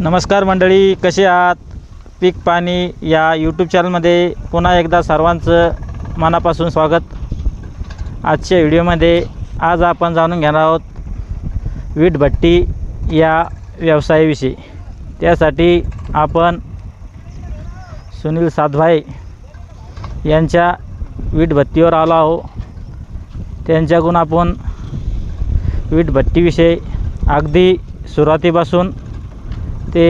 नमस्कार मंडळी कसे आहात? पीक पाणी या यूट्यूब चॅनलमध्ये पुन्हा एकदा सर्वांचं मनापासून स्वागत. आजच्या व्हिडिओमध्ये आज आपण जाणून घेणार आहोत वीटभट्टी या व्यवसायाविषयी. त्यासाठी आपण सुनील साधभाई यांच्या वीटभट्टीवर आलो आहो त्यांच्याकडून आपण वीटभट्टीविषयी अगदी सुरुवातीपासून ते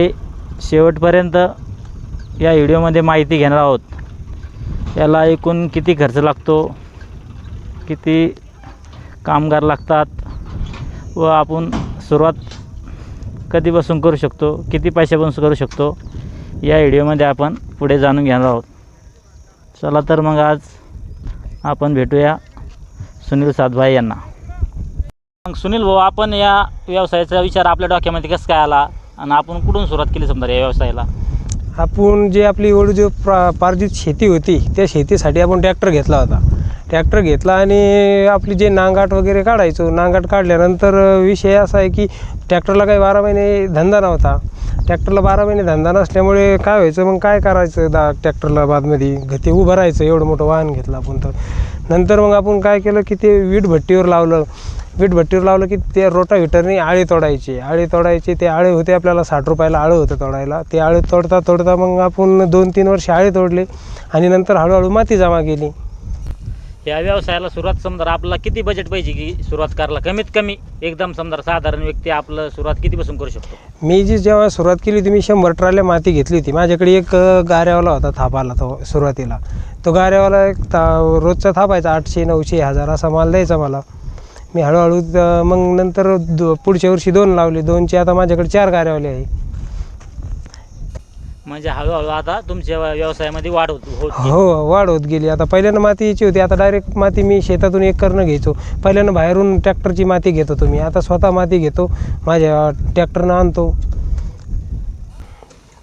शेवटपर्यंत या व्हिडिओमध्ये माहिती घेणार आहोत. याला एकूण किती खर्च लागतो? किती कामगार लागतात? व आपण सुरुवात कधीपासून करू शकतो? किती पैशापासून करू शकतो? या व्हिडिओमध्ये आपण पुढे जाणून घेणार आहोत. चला तर मग आज आपण भेटूया सुनील सातभाई यांना. मग सुनील भाऊ आपण या व्यवसायाचा विचार आपल्या डोक्यामध्ये कसं काय आला? आणि आपण कुठून सुरुवात केली समजा या व्यवसायाला? आपण जे आपली एवढी जो प्रा पारजित शेती होती त्या शेतीसाठी आपण ट्रॅक्टर घेतला होता. ट्रॅक्टर घेतला आणि आपली जे नांगाट वगैरे काढायचो नांगाट काढल्यानंतर विषय असा आहे की ट्रॅक्टरला काही बारा महिने धंदा नव्हता. ट्रॅक्टरला बारा महिने धंदा नसल्यामुळे काय व्हायचं मग काय करायचं दा ट्रॅक्टरला बादमध्ये? घ- ते उभं राहायचं एवढं मोठं वाहन घेतलं आपण तर. नंतर मग आपण काय केलं की ते वीट भट्टीवर लावलं. वीट भट्टीवर लावलं की ते रोटाव्हिटरने आळे तोडायचे. आळे तोडायचे ते आळे होते आपल्याला साठ रुपयाला आळं होतं तोडायला. ते आळे तोडता तोडता मग आपण दोन तीन वर्ष आळे तोडले आणि नंतर हळूहळू माती जमा केली. या व्यवसायाला सुरुवात समजा आपल्याला किती बजेट पाहिजे की सुरुवात करायला? कमीत कमी एकदम समजा साधारण व्यक्ती आपलं सुरुवात कितीपासून करू शकतो? मी जी जेव्हा सुरुवात केली होती मी शंभर ट्राल्या माती घेतली होती. माझ्याकडे एक गाऱ्यावाला होता थापाला तो सुरुवातीला. तो गाऱ्यावाला एक था रोजचा थापायचा आठशे नऊशे हजार असा माल द्यायचा मला. मी हळूहळू मग नंतर दो पुढच्या वर्षी दोन लावले. दोनचे आता माझ्याकडे चार गाऱ्यावाले आहे. म्हणजे हळूहळू आता तुमच्या व्यवसायामध्ये वाढ होत होत गेली. हो वाढ होत गेली. आता पहिल्यानं माती यायची होती. आता डायरेक्ट माती मी शेतातून एक करणं घ्यायचो. पहिल्यानं बाहेरून ट्रॅक्टरची माती घेत होतो मी. आता स्वतः माती घेतो. माझ्या ट्रॅक्टरनं आणतो.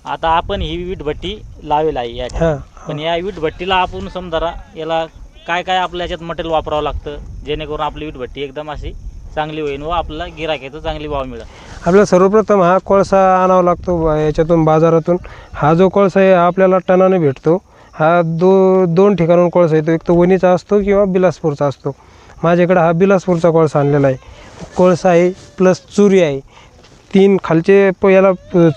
आता आपण ही वीटभट्टी लावेल आहे या. हां पण या वीटभट्टीला आपण समजा याला काय काय आपल्या याच्यात मटेरियल वापरावं लागतं जेणेकरून आपली वीटभट्टी एकदम अशी चांगली होईल व आपल्याला येतं चांगली भाव मिळेल. आपल्याला सर्वप्रथम हा कोळसा आणावा लागतो याच्यातून बाजारातून. हा जो कोळसा आहे हा आपल्याला टनाने भेटतो. हा दो दोन ठिकाणून कोळसा येतो. एक तो वणीचा असतो किंवा बिलासपूरचा असतो. माझ्याकडे हा बिलासपूरचा कोळसा आणलेला आहे. कोळसा आहे प्लस चुरी आहे. तीन खालचे प याला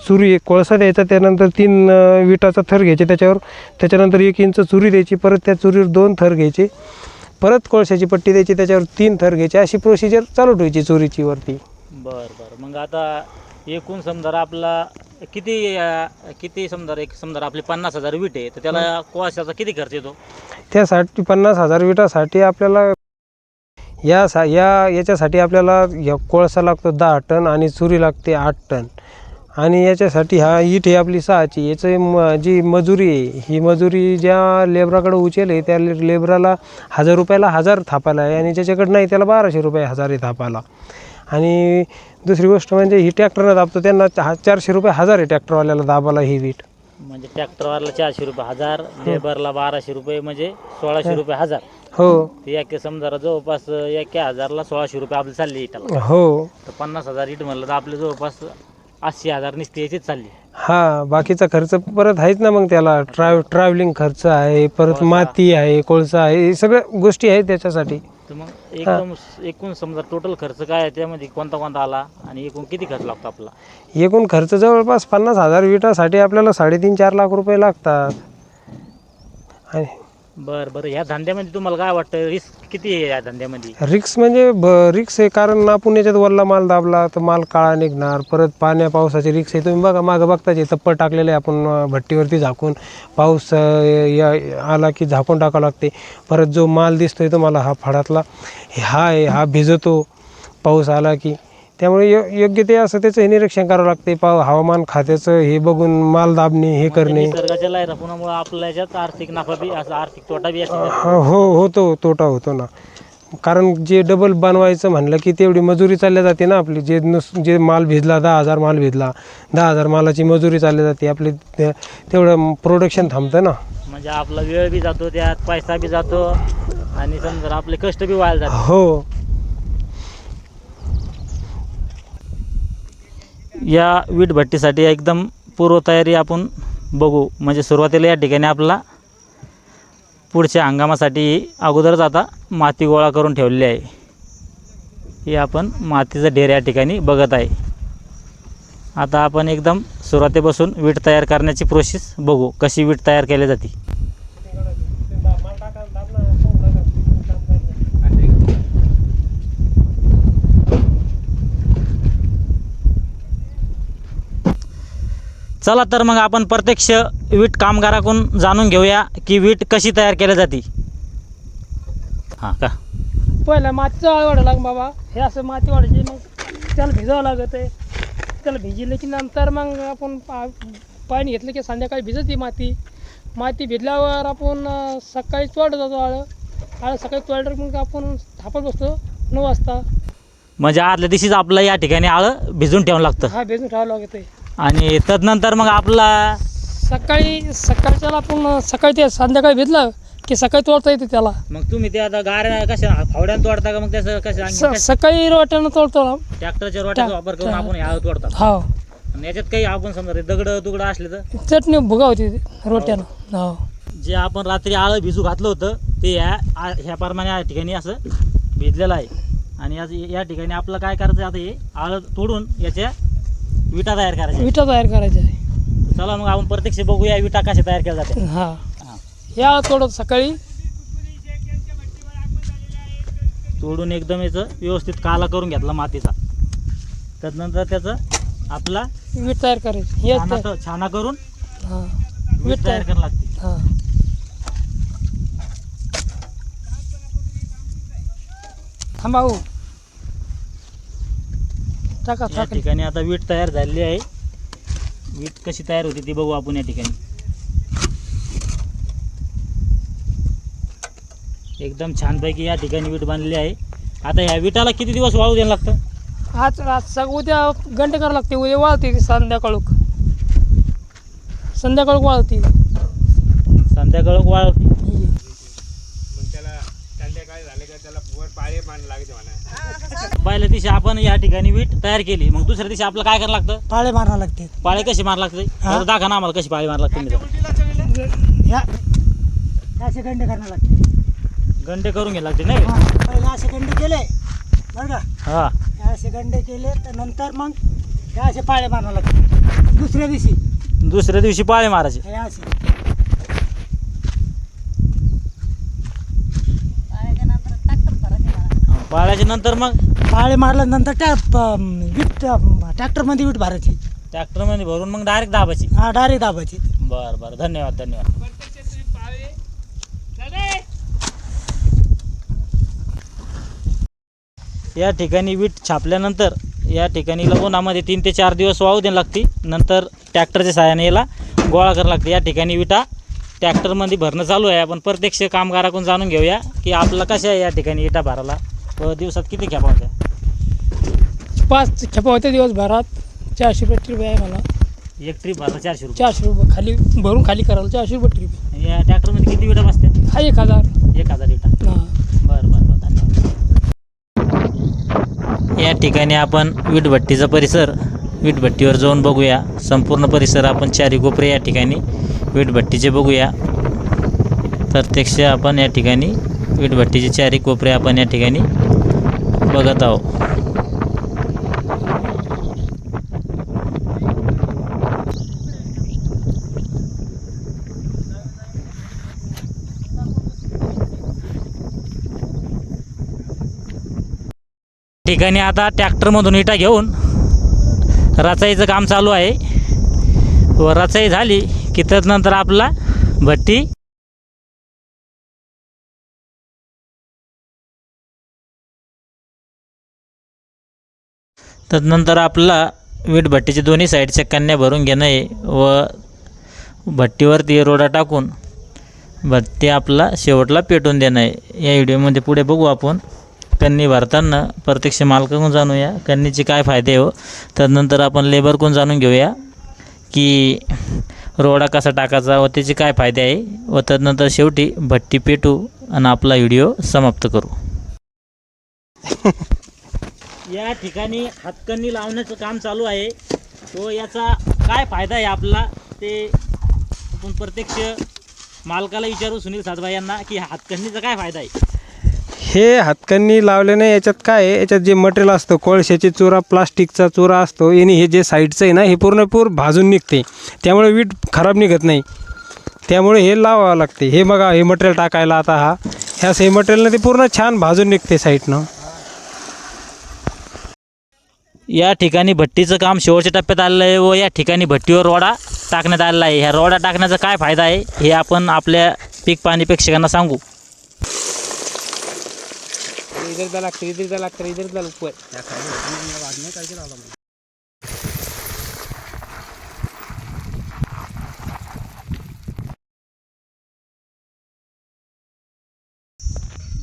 चुरी कोळसा द्यायचा त्यानंतर तीन विटाचा थर घ्यायचे त्याच्यावर. त्याच्यानंतर एक इंच चुरी द्यायची परत त्या चुरीवर दोन थर घ्यायचे. परत कोळशाची पट्टी द्यायची त्याच्यावर तीन थर घ्यायचे. अशी प्रोसिजर चालू ठेवायची चुरीची वरती. बरं बरं. मग आता एकूण समजा आपला किती किती समजा एक समजा आपली पन्नास हजार वीट आहे तर त्याला कोळशाचा किती खर्च येतो? त्यासाठी पन्नास हजार विटासाठी आपल्याला या सा या याच्यासाठी आपल्याला या कोळसा लागतो दहा टन आणि चुरी लागते आठ टन. आणि याच्यासाठी हा ईट आहे आपली सहाची याचं म जी मजुरी आहे ही मजुरी ज्या लेबराकडे उचेल आहे त्या लेबराला हजार रुपयाला हजार थापायला आहे आणि ज्याच्याकडे नाही त्याला बाराशे रुपये हजार आहे थापायला. आणि दुसरी गोष्ट म्हणजे ही ट्रॅक्टरनं दाबतो त्यांना हा चारशे रुपये हजार आहे ट्रॅक्टरवाल्याला दाबाला ही वीट. म्हणजे ट्रॅक्टरवाला चारशे रुपये हजार लेबरला बाराशे रुपये म्हणजे सोळाशे रुपये हजार. हो. ते एक समजा जवळपास एका हजारला सोळाशे रुपये आपली चालली इटाला हो. तर पन्नास हजार इट म्हणलं तर आपले जवळपास अस्सी हजार निसते याचीच चालली. हा बाकीचा खर्च परत आहेच ना मग त्याला. ट्रॅव्ह ट्रॅव्हलिंग खर्च आहे परत माती आहे कोळसा आहे हे सगळ्या गोष्टी आहेत त्याच्यासाठी. तर मग एकदम एकूण समजा टोटल खर्च काय आहे त्यामध्ये? कोणता कोणता आला? आणि एकूण किती खर्च लागतो आपला? एकूण खर्च जवळपास पन्नास हजार विटासाठी आपल्याला साडेतीन चार लाख रुपये लागतात. आणि बरं बरं. या धंद्यामध्ये तुम्हाला काय वाटतं? रिस्क किती आहे या धंद्यामध्ये? रिक्स म्हणजे ब रिक्स आहे कारण आपण याच्यात वल्ला माल दाबला तर माल काळा निघणार. परत पाण्या पावसाची रिक्स आहे. तुम्ही बघा मागं बघताच आहे तप्पड टाकलेलं आहे आपण अं, भट्टीवरती झाकून पाऊस अं, या आला की झाकून टाकावं लागते. परत जो माल दिसतोय तुम्हाला हा फळातला हा आहे हा भिजतो. पाऊस आला की त्यामुळे यो योग्य ते असं त्याचं हे निरीक्षण करावं लागते पाव हवामान खात्याचं हे बघून माल दाबणे हे करणे. निसर्गाच्या आपल्या याच्यात आर्थिक नफा बी असा आर्थिक तोटा बी हा, हो होतो तोटा होतो ना. कारण जे डबल बनवायचं म्हणलं की तेवढी मजुरी चालल्या जाते ना आपली. जे नुस जे माल भिजला दहा हजार माल भिजला दहा हजार मालाची मजुरी चालली जाते. आपली ते- तेवढं प्रोडक्शन थांबतं ना. म्हणजे आपला वेळ बी जातो त्यात पैसा बी जातो आणि समजा आपले कष्ट बी व्हायला जातात. हो. या वीट भट्टीसाठी एकदम पूर्वतयारी आपण बघू. म्हणजे सुरुवातीला या ठिकाणी आपला पुढच्या हंगामासाठी अगोदरच आता माती गोळा करून ठेवलेली आहे. हे आपण मातीचं ढेर या ठिकाणी बघत आहे. आता आपण एकदम सुरुवातीपासून वीट तयार करण्याची प्रोसेस बघू कशी वीट तयार केली जाते. चला तर मग आपण प्रत्यक्ष वीट कामगाराकडून जाणून घेऊया की वीट कशी तयार केली जाते. हां का? पहिला मातीचं आळ वाढावं लाग बाबा. हे असं माती वाढायची मग त्याला भिजावं लागत आहे. त्याला भिजलं की नंतर मग आपण पा पाणी घेतलं की संध्याकाळी भिजत ती माती. माती भिजल्यावर आपण सकाळी तोडत जातो आळं. आळं सकाळी तोडलं मग आपण थापत बसतो. नऊ वाजता. म्हणजे आदल्या दिवशीच आपलं या ठिकाणी आळं भिजून ठेवावं लागतं. हा भिजून ठेवावं लागत आणि तदनंतर मग आपला सकाळी सकाळच्याला आपण सकाळी ते संध्याकाळी भिजलं की सकाळी तोडता येते त्याला. मग तुम्ही ते आता गाऱ्या कशा फावड्यानं तोडता का मग त्याचं स- कसं सकाळी रोट्यानं तोडतो ट्रॅक्टरच्या रोट्याचा वापर करून आपण हे आळं तोडतात हा. आणि याच्यात काही आपण समजा ते दगड तुगड असले तर? चटणी भुगा होती रोट्यानं. हो. जे आपण रात्री आळं भिजू घातलं होतं ते या आ- ह्या प्रमाणे या ठिकाणी असं भिजलेलं आहे. आणि आज या ठिकाणी आपलं काय करायचं आता हे? आळं तोडून याच्या विटा तयार करायच्या. विटा तयार करायच्या आहे. चला मग आपण प्रत्यक्ष बघूया विटा कशा तयार केल्या जाते हा. या तोडत सकाळी. तोडून एकदम याचं व्यवस्थित काला करून घेतला मातीचा. त्यानंतर त्याचं आपला वीट तयार करायची. हे छाना करून हा. वीट वीट तयार तयार करायला लागते. हा. थांबा हो. टाका या टाका. ठिकाणी आता वीट तयार झालेली आहे. वीट कशी तयार होती ती बघू आपण या ठिकाणी. एकदम छानपैकी या ठिकाणी वीट बांधलेली आहे. आता ह्या विटाला किती दिवस वाळू द्यायला लागतं? आज आज सग उद्या घंटे करावं लागते उद्या वाळते ती संध्याकाळूक संध्याकाळूक वाळते. संध्याकाळ वाळवती पहिल्या दिवशी आपण या ठिकाणी वीट तयार केली. मग दुसऱ्या दिवशी आपलं काय करायला लागतं? पाळे मारावं लागते. पाळे कशी मार लागते? हा. दाखवा ना आम्हाला कशी पाळी मार लागते असे गंडे करावं लागते. घंटे करून घ्यायला लागते नाही? हा, पहिले असे गंडे केले बरं का? हा. हे असे गंडे केले तर नंतर मग हे असे पाळे मारावं लागते. दुसऱ्या दिवशी. दुसऱ्या दिवशी पाळे मारायचे. हे असे. पाळ्याच्या नंतर मग? पाळे मारल्यानंतर त्या प- वीट ट्रॅक्टरमध्ये वीट भरायची. ट्रॅक्टरमध्ये भरून मग डायरेक्ट दाबायची? हा डायरेक्ट दाबायची. बरं बरं. धन्यवाद धन्यवाद. या ठिकाणी वीट छापल्यानंतर या ठिकाणी उन्हामध्ये तीन ते चार दिवस वाहू द्यायला लागते नंतर ट्रॅक्टरच्या सहाय्याने याला गोळा करायला लागते या ठिकाणी विटा ट्रॅक्टरमध्ये भरणं चालू आहे. आपण प्रत्यक्ष कामगाराकडून जाणून घेऊया की आपलं कशा आहे या ठिकाणी विटा भरायला? व दिवसात किती खेपा होत्या? पाच खेपा होत्या दिवसभरात. चारशे रुपये ट्रिप आहे मला. एक ट्रीप भरला चारशे रुपये. चारशे रुपये खाली भरून खाली करायला चारशे रुपये ट्रिप आणि या ट्रॅक्टरमध्ये किती विटा बसत्या? हा एक हजार. एक हजार विटा. हा. बरं बरं बरं धन्यवाद. या ठिकाणी आपण वीटभट्टीचा परिसर वीटभट्टीवर जाऊन बघूया. संपूर्ण परिसर आपण चारी कोपरे या ठिकाणी वीटभट्टीचे बघूया. प्रत्यक्ष आपण या ठिकाणी वीटभट्टीचे चारी कोपरे आपण या ठिकाणी बघत आहोत. ठिकाणी आता ट्रॅक्टरमधून इटा घेऊन रचाईचं काम चालू आहे. व रचाई झाली की त्यानंतर आपला भट्टी तदनंतर आपला वीट भट्टीचे दोन्ही साईडच्या कन्या भरून घेणं आहे व भट्टीवरती रोडा टाकून भट्टी आपला शेवटला पेटून देणं. आहे या व्हिडिओमध्ये पुढे बघू आपण. कन्नी भरताना प्रत्यक्ष मालकाकडून जाणूया. कन्नीचे काय फायदे हो? तदनंतर आपण लेबरकडून जाणून घेऊया की रोडा कसा टाकायचा व त्याचे काय फायदे आहे. व तदनंतर शेवटी भट्टी पेटू आणि आपला व्हिडिओ समाप्त करू. या ठिकाणी हातकणी लावण्याचं काम चालू आहे. तो याचा काय फायदा आहे आपला? ते आपण प्रत्यक्ष मालकाला विचारू सुनील सातभाई यांना की हातकणीचा काय फायदा आहे? हे हातकणी लावल्याने याच्यात काय आहे? याच्यात जे मटेरियल असतं कोळशाची चुरा प्लास्टिकचा चुरा असतो याने हे जे साईडचं आहे ना हे पूर्णपूर भाजून निघते. त्यामुळे वीट खराब निघत नाही. त्यामुळे हे लावावं लागते. हे बघा हे मटेरियल टाकायला आता हा. ह्याच हे मटेरियलनं ते पूर्ण छान भाजून निघते साईडनं या ठिकाणी भट्टीचं काम शेवटच्या टप्प्यात आलेलं आहे व या ठिकाणी भट्टीवर रोडा टाकण्यात आलेला आहे. ह्या रोडा टाकण्याचा काय फायदा आहे हे आपण आपल्या पीक पाणी प्रेक्षकांना सांगू. इधर लागतं इधर लागतं इधर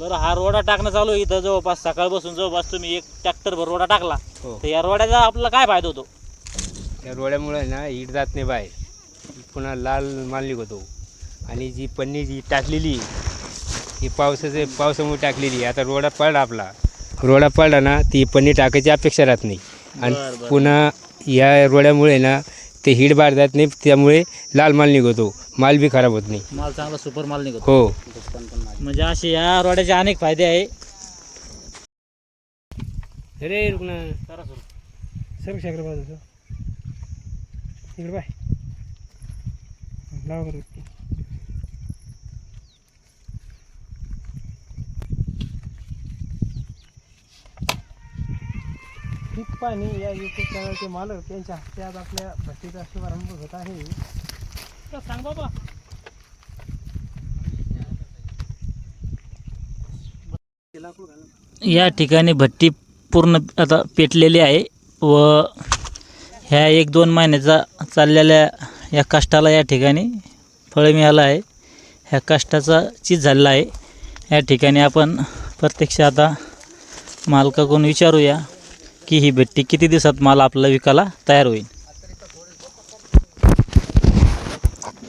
बरं हा रोडा टाकणं चालू आहे इथं. जवळपास सकाळपासून जवळपास तुम्ही एक ट्रॅक्टरभर रोडा टाकला. हो. तर या रोड्याचा आपला काय फायदा होतो? या रोड्यामुळे ना हीट जात नाही बाहेर. पुन्हा लाल माल निघतो. आणि जी पन्नी जी टाकलेली ही पावसाचे पावसामुळे टाकलेली आता रोडा पडला आपला. रोडा पडला ना ती पन्नी टाकायची अपेक्षा राहत नाही. आणि बरं. पुन्हा या रोड्यामुळे ना ते हीट बाहेर जात नाही. त्यामुळे लाल माल निघतो. माल बी खराब होत नाही. माल चांगला सुपर माल निघतो. हो. म्हणजे असे या रोड्याचे अनेक फायदे आहे. अरे रुग्ण. सर. शेखर बाजूचं इकडे बाय लावा. पीक पाणी या युट्यूब चॅनलचे मालक यांच्या हस्ते आज आपल्या भट्टीचा शुभारंभ होत आहे. सांग बाबा. या ठिकाणी भट्टी पूर्ण आता पेटलेली आहे व ह्या एक दोन महिन्याचा चाललेल्या या कष्टाला या ठिकाणी फळ मिळालं आहे. ह्या कष्टाचा चीज झालेला आहे. या ठिकाणी आपण प्रत्यक्ष आता मालकाकडून विचारूया की ही भट्टी किती दिवसात माल आपला विकायला तयार होईल.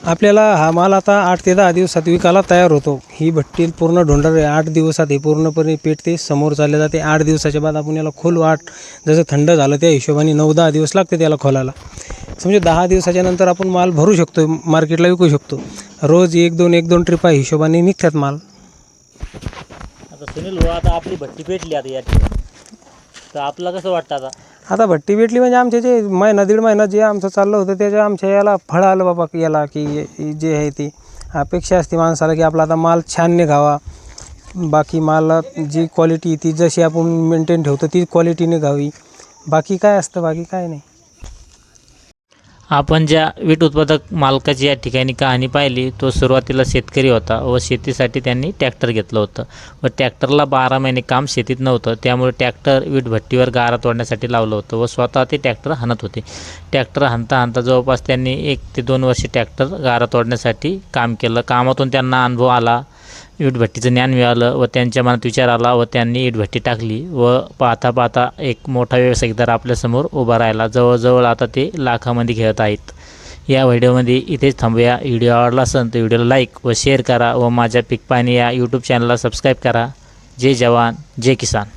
आपल्याला हा माल आता आठ ते दहा दिवसात विकायला तयार होतो. ही भट्टी पूर्ण ढोंडर आठ दिवसात हे पूर्णपणे पेटते समोर चालले जाते. आठ दिवसाच्या बाद आपण याला खोलू आठ जसं थंड झालं त्या हिशोबाने नऊ दहा दिवस लागते त्याला खोलायला. समजे दहा दिवसाच्या नंतर आपण माल भरू शकतो मार्केटला विकू शकतो. रोज एक दोन एक दोन ट्रिपा हिशोबाने निघतात माल. आता सुनील भाऊ आता आपली भट्टी पेटली आता याची. तर आपलं कसं वाटतं आता? आता भट्टी भेटली म्हणजे आमचे जे महिना दीड महिना जे आमचं चाललं होतं त्याच्या आमच्या याला फळ आलं बाबा याला की जे आहे ती. अपेक्षा असते माणसाला की आपला आता माल छान निघावा. बाकी माला जी क्वालिटी ती जशी आपण मेंटेन ठेवतो ती क्वालिटी निघावी. बाकी काय असतं बाकी काय नाही. आपण ज्या वीट उत्पादक मालकाची या ठिकाणी कहाणी पाहिली तो सुरुवातीला शेतकरी होता व शेतीसाठी त्यांनी ट्रॅक्टर घेतलं होतं. व ट्रॅक्टरला बारा महिने काम शेतीत नव्हतं त्यामुळे ट्रॅक्टर वीट भट्टीवर गारा तोडण्यासाठी लावलं होतं व स्वतः ते ट्रॅक्टर हाणत होते. ट्रॅक्टर हाणता हाणता जवळपास त्यांनी एक ते दोन वर्षे ट्रॅक्टर गारा तोडण्यासाठी काम केलं. कामातून त्यांना अनुभव आला. इटभट्टीचं ज्ञान मिळालं व त्यांच्या मनात विचार आला व त्यांनी इटभट्टी टाकली व पाहता पाहता एक मोठा व्यावसायिकदार आपल्यासमोर उभा राहिला. जवळजवळ आता ते लाखामध्ये खेळत आहेत. या व्हिडिओमध्ये इथेच थांबूया. व्हिडिओ आवडला असेल तर व्हिडिओला लाईक व शेअर करा व माझ्या पिक पाणी या यूट्यूब चॅनलला सबस्क्राईब करा. जय जवान जय किसान.